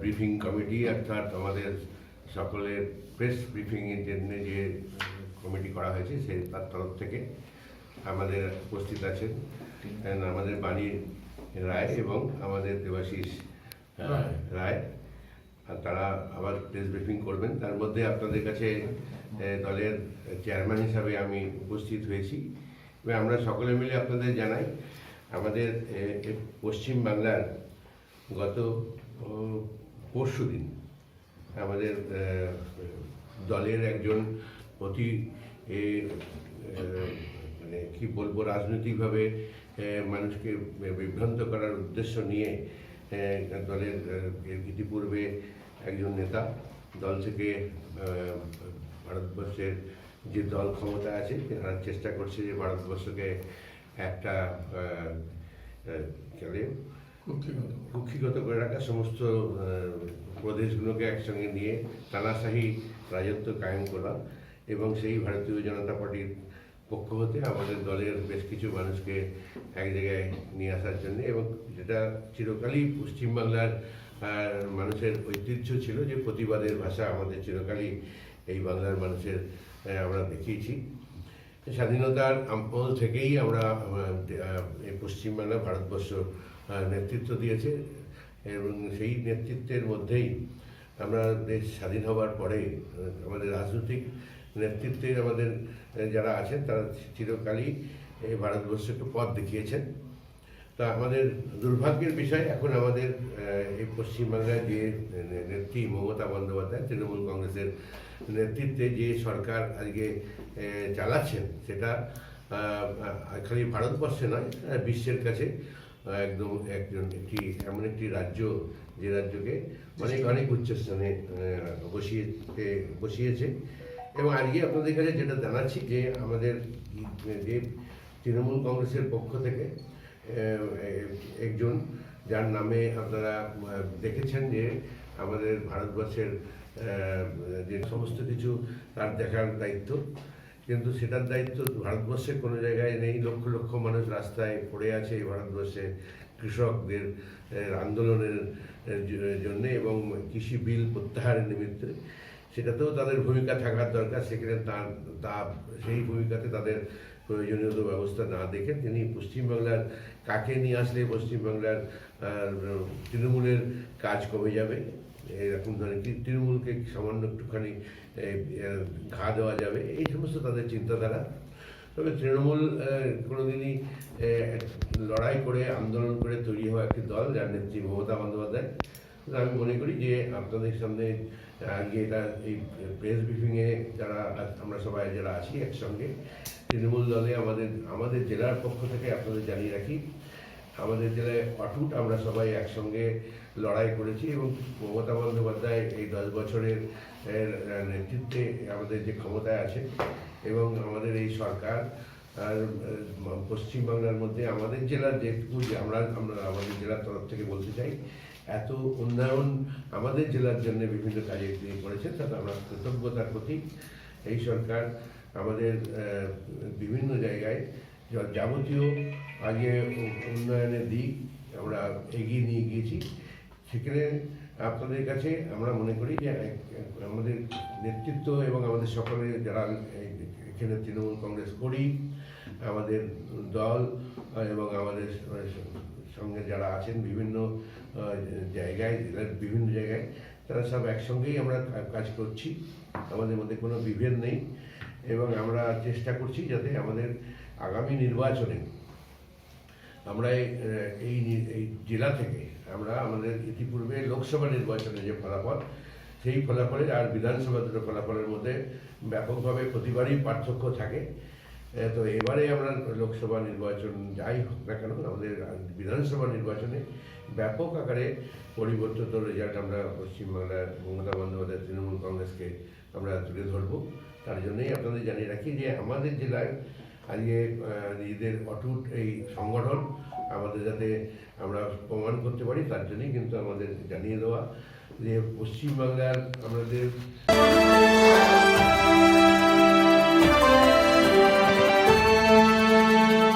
Briefing committee অর্থাৎ আমাদের সকলের প্রেস ব্রিফিংয়ের জন্য যে কমিটি করা হয়েছে সেই তার তরফ থেকে আমাদের উপস্থিত আছেন। আমাদের বাণী রায় এবং আমাদের দেবাশিস রায়। তারা আবার প্রেস ব্রিফিং করবেন। তার মধ্যে আপনাদের কাছে দলের চেয়ারম্যান হিসাবে আমি উপস্থিত হয়েছি। এবং আমরা সকলে মিলে আপনাদের জানাই, আমাদের পশ্চিম বাংলার গত পরশু দিন আমাদের দলের একজন অতি মানে কি বলব, রাজনৈতিকভাবে মানুষকে বিভ্রান্ত করার উদ্দেশ্য নিয়ে দলের ইতিপূর্বে একজন নেতা দল থেকে ভারতবর্ষের যে দল ক্ষমতা আছে, তারা চেষ্টা করছে যে ভারতবর্ষকে একটা বলে কক্ষিগত করে রাখা সমস্ত প্রদেশগুলোকে একসঙ্গে নিয়ে তানাশাহী রাজত্ব কায়েম করা এবং সেই ভারতীয় জনতা পার্টির পক্ষ হতে আমাদের দলের বেশ কিছু মানুষকে এক জায়গায় নিয়ে আসার জন্য এবং যেটা চিরকালই পশ্চিমবাংলার মানুষের ঐতিহ্য ছিল যে প্রতিবাদের ভাষা আমাদের চিরকালই এই বাংলার মানুষের আমরা দেখিয়েছি। স্বাধীনতার আমল থেকেই আমরা পশ্চিমবাংলা ভারতবর্ষ নেতৃত্ব দিয়েছে এবং সেই নেতৃত্বের মধ্যেই আমরা দেশ স্বাধীন হওয়ার পরে আমাদের রাজনৈতিক নেতৃত্বে আমাদের যারা আছেন তারা চিরকালই এই ভারতবর্ষকে পথ দেখিয়েছেন। তা আমাদের দুর্ভাগ্যের বিষয়, এখন আমাদের এই পশ্চিমবাংলায় যে নেত্রী মমতা বন্দ্যোপাধ্যায়, তৃণমূল কংগ্রেসের নেতৃত্বে যে সরকার আজকে চালাচ্ছেন, সেটা খালি ভারতবর্ষে নয় বিশ্বের কাছে একদম একজন একটি, এমন একটি রাজ্য, যে রাজ্যকে অনেক অনেক উচ্চস্থানে বসিয়ে বসিয়েছে। এবং আজকে আপনাদের কাছে যেটা জানাচ্ছি যে আমাদের, যে তৃণমূল কংগ্রেসের পক্ষ থেকে একজন যার নামে আপনারা দেখেছেন যে আমাদের ভারতবর্ষের যে সমস্ত কিছু তার দেখার দায়িত্ব। কিন্তু সেটার দায়িত্ব ভারতবর্ষের কোনো জায়গায় নেই। লক্ষ লক্ষ মানুষ রাস্তায় পড়ে আছে এই ভারতবর্ষে কৃষকদের আন্দোলনের জন্য এবং কৃষি বিল প্রত্যাহারের নিমিত্তে। সেটাতেও তাদের ভূমিকা থাকার দরকার। সেখানে তার, তা, সেই ভূমিকাতে তাদের প্রয়োজনীয় ব্যবস্থা না দেখে তিনি পশ্চিমবাংলার কাকে নিয়ে আসলে পশ্চিমবাংলার তৃণমূলের কাজ কমে যাবে? এরকম ধরনের তৃণমূলকে সামান্য একটুখানি ঘা দেওয়া যাবে? এই সমস্ত তাদের চিন্তাধারা। তবে তৃণমূল কোনোদিনই লড়াই করে, আন্দোলন করে তৈরি হওয়া একটি দল, যার নেত্রী মমতা বন্দ্যোপাধ্যায়। আমি মনে করি যে আপনাদের সামনে আজকে এটা এই প্রেস ব্রিফিংয়ে যারা, আমরা সবাই যারা আছি একসঙ্গে তৃণমূল দলে আমাদের আমাদের জেলার পক্ষ থেকে আপনাদের জানিয়ে রাখি, আমাদের জেলায় অটুট আমরা সবাই একসঙ্গে লড়াই করেছি এবং মমতা বন্দ্যোপাধ্যায় এই দশ বছরের নেতৃত্বে আমাদের যে ক্ষমতায় আছে এবং আমাদের এই সরকার আর পশ্চিমবাংলার মধ্যে আমাদের জেলার যেটুকু আমরা আমরা আমাদের জেলার তরফ থেকে বলতে চাই, এত উন্নয়ন আমাদের জেলার জন্য বিভিন্ন কাজে তিনি করেছেন, তাতে আমরা কৃতজ্ঞতার প্রতি এই সরকার আমাদের বিভিন্ন জায়গায় যাবতীয় আগে উন্নয়নের দিক আমরা এগিয়ে নিয়ে গিয়েছি। সেখানে আপনাদের কাছে আমরা মনে করি যে আমাদের নেতৃত্ব এবং আমাদের সকলে যারা এখানে তৃণমূল কংগ্রেস করি, আমাদের দল এবং আমাদের সঙ্গে যারা আছেন বিভিন্ন জায়গায় জেলার বিভিন্ন জায়গায়, তারা সব একসঙ্গেই আমরা কাজ করছি। আমাদের মধ্যে কোনো বিভেদ নেই। এবং আমরা চেষ্টা করছি যাতে আমাদের আগামী নির্বাচনে আমরা এই- এই জেলা থেকে আমরা আমাদের ইতিপূর্বে লোকসভা নির্বাচনে যে ফলাফল, সেই ফলাফলে আর বিধানসভা দুটো ফলাফলের মধ্যে ব্যাপকভাবে প্রতিবারই পার্থক্য থাকে। তো এবারে আমরা লোকসভা নির্বাচন যাই হোক না কেন, আমাদের বিধানসভা নির্বাচনে ব্যাপক আকারে পরিবর্তিত রেজাল্ট আমরা পশ্চিমবাংলার মমতা বন্দ্যোপাধ্যায় তৃণমূল কংগ্রেসকে আমরা তুলে ধরবো। তার জন্যই আপনাদের জানিয়ে রাখি যে আমাদের জেলায় আজকে নিজেদের অটুট এই সংগঠন আমাদের যাতে আমরা প্রমাণ করতে পারি, তার জন্যই কিন্তু আমাদের জানিয়ে দেওয়া যে পশ্চিমবাংলার আমাদের